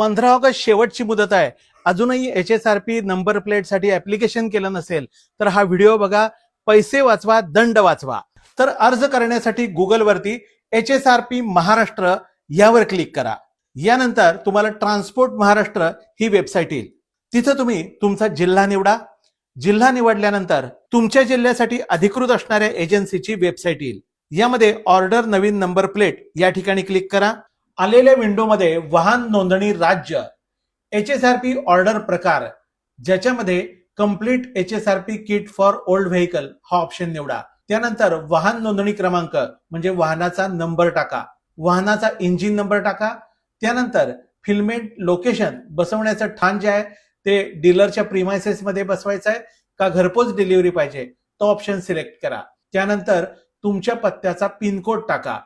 पंधरा ऑगस्ट शेवटची मुदत आहे. अजूनही H S R P number प्लेटसाठी ऍप्लिकेशन केलं नसेल तर हा व्हिडिओ बघा. पैसे वाचवा दंड वाचवा. तर अर्ज करण्यासाठी गुगलवरती H S R P Maharashtra यावर क्लिक करा. यानंतर तुम्हाला ट्रान्सपोर्ट महाराष्ट्र ही वेबसाईट येईल. तिथं तुम्ही तुमचा जिल्हा निवडा. जिल्हा निवडल्यानंतर तुमच्या जिल्ह्यासाठी अधिकृत असणाऱ्या एजन्सीची वेबसाईट येईल. यामध्ये ऑर्डर नवीन नंबर प्लेट या ठिकाणी क्लिक करा. आलेल्या विंडोमध्ये वाहन नोंदणी राज्य H S R P order प्रकार ज्याच्यामध्ये complete H S R P kit for old vehicle हा ऑप्शन निवडा. त्यानंतर वाहन नोंदणी क्रमांक म्हणजे वाहनाचा नंबर टाका. वाहनाचा इंजिन नंबर टाका. त्यानंतर फिल्मेंट लोकेशन बसवण्याचं ठाण जे आहे ते डीलरच्या प्रिमायसेसमध्ये बसवायचं आहे का घरपोच डिलिव्हरी पाहिजे तो ऑप्शन सिलेक्ट करा. त्यानंतर तुमच्या पत्त्याचा पिनकोड टाका.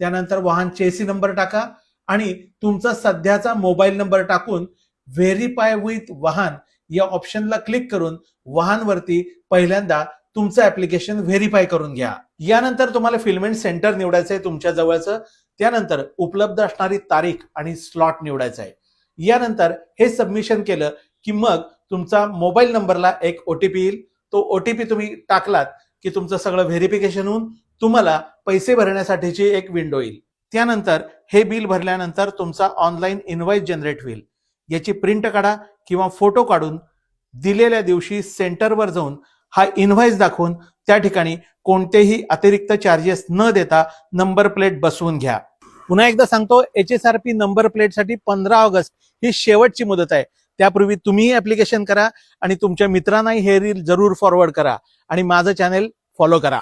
त्यानंतर वाहन चेसी नंबर टाका आणि तुमचा सध्याचा मोबाईल नंबर टाकून व्हेरीफाय विथ वाहन या ऑप्शनला क्लिक करून वाहनवरती पहिल्यांदा तुमचं ऍप्लिकेशन व्हेरीफाय करून घ्या. यानंतर तुम्हाला फिलमेंट सेंटर निवडायचं आहे तुमच्या जवळचं. त्यानंतर उपलब्ध असणारी तारीख आणि स्लॉट निवडायचा आहे यानंतर हे सबमिशन केलं की मग तुमचा मोबाईल नंबरला एक ओटीपी येईल. तो ओटीपी तुम्ही टाकलात की तुमचं सगळं व्हेरिफिकेशन होऊन तुम्हाला पैसे भरण्यासाठीची एक विंडो येईल. त्यानंतर हे बिल भरल्यानंतर तुमचा ऑनलाईन इन्व्हॉइस जनरेट होईल. याची प्रिंट काढा किंवा फोटो काढून दिलेल्या दिवशी सेंटरवर जाऊन हा इन्व्हॉइस दाखवून त्या ठिकाणी कोणतेही अतिरिक्त चार्जेस न देता नंबर प्लेट बसवून घ्या. पुन्हा एकदा सांगतो H S R P number प्लेटसाठी पंधरा ऑगस्ट ही शेवटची मुदत आहे. त्यापूर्वी तुम्हीही ऍप्लिकेशन करा आणि तुमच्या मित्रांनाही हे रील जरूर फॉरवर्ड करा आणि माझं चॅनेल फॉलो करा.